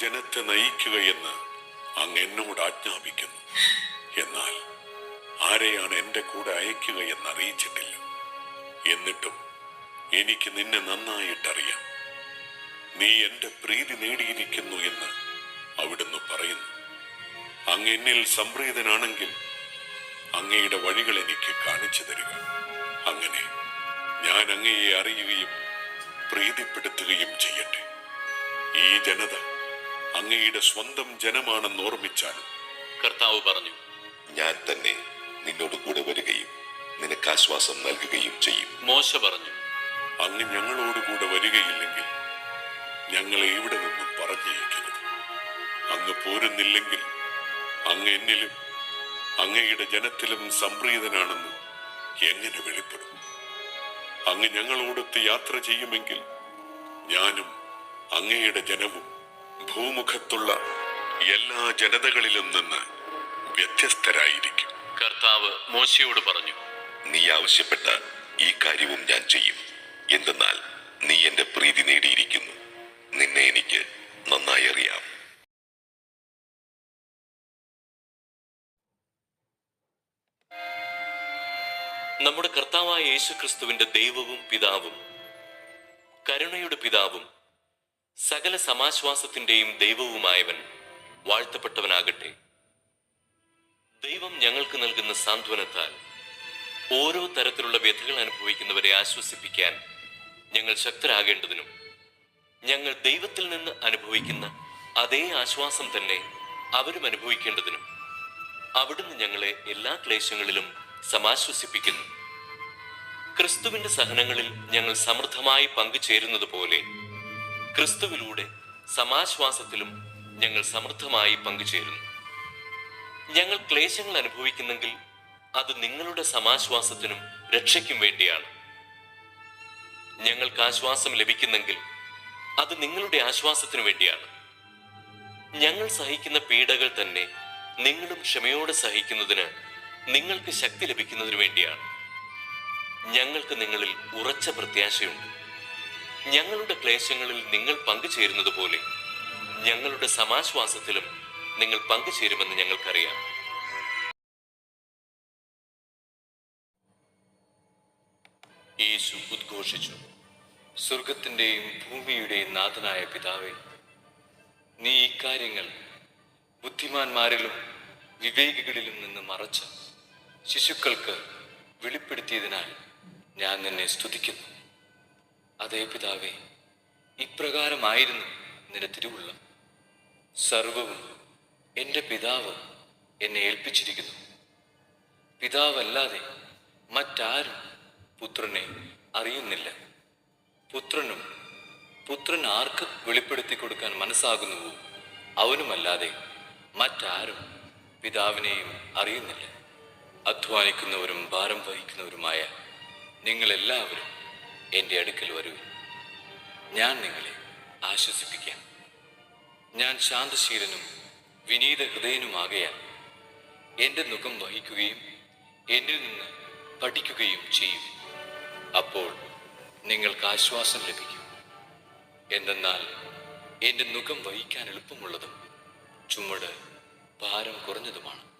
ജനത്തെ നയിക്കുകയെന്ന് അങ്ങ് എന്നോട് ആജ്ഞാപിക്കുന്നു. എന്നാൽ ആരെയാണ് എന്റെ കൂടെ അയക്കുകയെന്ന് അറിയിച്ചിട്ടില്ല എന്നിട്ടും എനിക്ക് നിന്നെ നന്നായിട്ടറിയാം. നീ എന്റെ പ്രീതി നേടിയിരിക്കുന്നു എന്ന് അവിടുന്ന് പറയുന്നു. അങ്ങ് എന്നിൽ സംപ്രീതനാണെങ്കിൽ അങ്ങയുടെ വഴികൾ എനിക്ക് കാണിച്ചു തരിക. അങ്ങനെ ഞാൻ അങ്ങയെ അറിയുകയും പ്രീതിപ്പെടുത്തുകയും ചെയ്യട്ടെ. ഈ ജനത അങ്ങയുടെ സ്വന്തം ജനമാണെന്ന് ഓർമ്മിച്ചാലും കർത്താവ് പറഞ്ഞു ഞാൻ തന്നെ നിന്നോട് കൂടെ വരികയും നിനക്ക് ആശ്വാസം നൽകുകയും ചെയ്യും. മോശ പറഞ്ഞു അങ്ങ് ഞങ്ങളോടുകൂടെ വരികയില്ലെങ്കിൽ ഞങ്ങളെ ഇവിടെ നിന്നും പറഞ്ഞയക്കരുത്. അങ്ങ് പോരുന്നില്ലെങ്കിൽ അങ്ങ് എന്നിലും അങ്ങയുടെ ജനത്തിലും സംപ്രീതനാണെന്ന് എങ്ങനെ വെളിപ്പെടും? അങ്ങ് ഞങ്ങളോടൊത്ത് യാത്ര ചെയ്യുമെങ്കിൽ ഞാനും അങ്ങയുടെ ജനവും ഭൂമുഖത്തുള്ള എല്ലാ ജനതകളിലും നിന്ന് വ്യത്യസ്തരായിരിക്കും. കർത്താവ് മോശയോട് പറഞ്ഞു നീ ആവശ്യപ്പെട്ട ഈ കാര്യവും ഞാൻ ചെയ്യും. എന്തെന്നാൽ നീ എന്റെ പ്രീതി നേടിയിരിക്കുന്നു. നമ്മുടെ കർത്താവായ യേശു ക്രിസ്തുവിന്റെ ദൈവവും പിതാവും കരുണയുടെ പിതാവും സകല സമാശ്വാസത്തിന്റെയും ദൈവവുമായവൻ വാഴ്ത്തപ്പെട്ടവനാകട്ടെ. ദൈവം ഞങ്ങൾക്ക് നൽകുന്ന സാന്ത്വനത്താൽ ഓരോ തരത്തിലുള്ള വ്യഥകൾ അനുഭവിക്കുന്നവരെ ആശ്വസിപ്പിക്കാൻ ഞങ്ങൾ ശക്തരാകേണ്ടതിനും ഞങ്ങൾ ദൈവത്തിൽ നിന്ന് അനുഭവിക്കുന്ന അതേ ആശ്വാസം തന്നെ അവരും അനുഭവിക്കേണ്ടതിനും അവിടുന്ന് ഞങ്ങളെ എല്ലാ ക്ലേശങ്ങളിലും സമാശ്വസിപ്പിക്കുന്നു. ക്രിസ്തുവിന്റെ സഹനങ്ങളിൽ ഞങ്ങൾ സമൃദ്ധമായി പങ്കുചേരുന്നത് പോലെ ക്രിസ്തുവിലൂടെ സമാശ്വാസത്തിലും ഞങ്ങൾ സമൃദ്ധമായി പങ്കുചേരുന്നു. ഞങ്ങൾ ക്ലേശങ്ങൾ അനുഭവിക്കുന്നെങ്കിൽ അത് നിങ്ങളുടെ സമാശ്വാസത്തിനും രക്ഷയ്ക്കും വേണ്ടിയാണ്. ഞങ്ങൾക്ക് ആശ്വാസം ലഭിക്കുന്നെങ്കിൽ അത് നിങ്ങളുടെ ആശ്വാസത്തിനു വേണ്ടിയാണ്. ഞങ്ങൾ സഹിക്കുന്ന പീഡകൾ തന്നെ നിങ്ങളും ക്ഷമയോടെ സഹിക്കുന്നതിന് നിങ്ങൾക്ക് ശക്തി ലഭിക്കുന്നതിനു വേണ്ടിയാണ്. ഞങ്ങൾക്ക് നിങ്ങളിൽ ഉറച്ച പ്രത്യാശയുണ്ട്. ഞങ്ങളുടെ ക്ലേശങ്ങളിൽ നിങ്ങൾ പങ്കുചേരുന്നത് പോലെ ഞങ്ങളുടെ സമാശ്വാസത്തിലും നിങ്ങൾ പങ്കുചേരുമെന്ന് ഞങ്ങൾക്കറിയാം. യേശു ഉദ്ഘോഷിച്ചു. സ്വർഗത്തിന്റെയും ഭൂമിയുടെയും നാഥനായ പിതാവെ നീ ഇക്കാര്യങ്ങൾ ബുദ്ധിമാന്മാരിലും വിവേകികളിലും നിന്ന് മറച്ച് ശിശുക്കൾക്ക് വെളിപ്പെടുത്തിയതിനാൽ ഞാൻ നിന്നെ സ്തുതിക്കുന്നു. അതേ പിതാവേ ഇപ്രകാരമായിരുന്നു നിന്റെ തിരുവുള്ളം. സർവവും എന്റെ പിതാവ് എന്നെ ഏൽപ്പിച്ചിരിക്കുന്നു. പിതാവല്ലാതെ മറ്റാരും പുത്രനെ അറിയുന്നില്ല. പുത്രനും പുത്രൻ ആർക്ക് വെളിപ്പെടുത്തി കൊടുക്കാൻ മനസ്സാകുന്നുവോ? അവനുമല്ലാതെ മറ്റാരും പിതാവിനെയും അറിയുന്നില്ല. അധ്വാനിക്കുന്നവരും ഭാരം വഹിക്കുന്നവരുമായ നിങ്ങളെല്ലാവരും എന്റെ അടുക്കൽ വരൂ. ഞാൻ നിങ്ങളെ ആശ്വസിപ്പിക്കാം. ഞാൻ ശാന്തശീലനും വിനീത ഹൃദയനുമാകയാൽ എന്റെ മുഖം വഹിക്കുകയും എന്നിൽ നിന്ന് പഠിക്കുകയും ചെയ്യും. അപ്പോൾ നിങ്ങൾക്ക് ആശ്വാസം ലഭിക്കും. എന്തെന്നാൽ എന്റെ മുഖം വഹിക്കാൻ എളുപ്പമുള്ളതും ചുമട് ഭാരം കുറഞ്ഞതുമാണ്.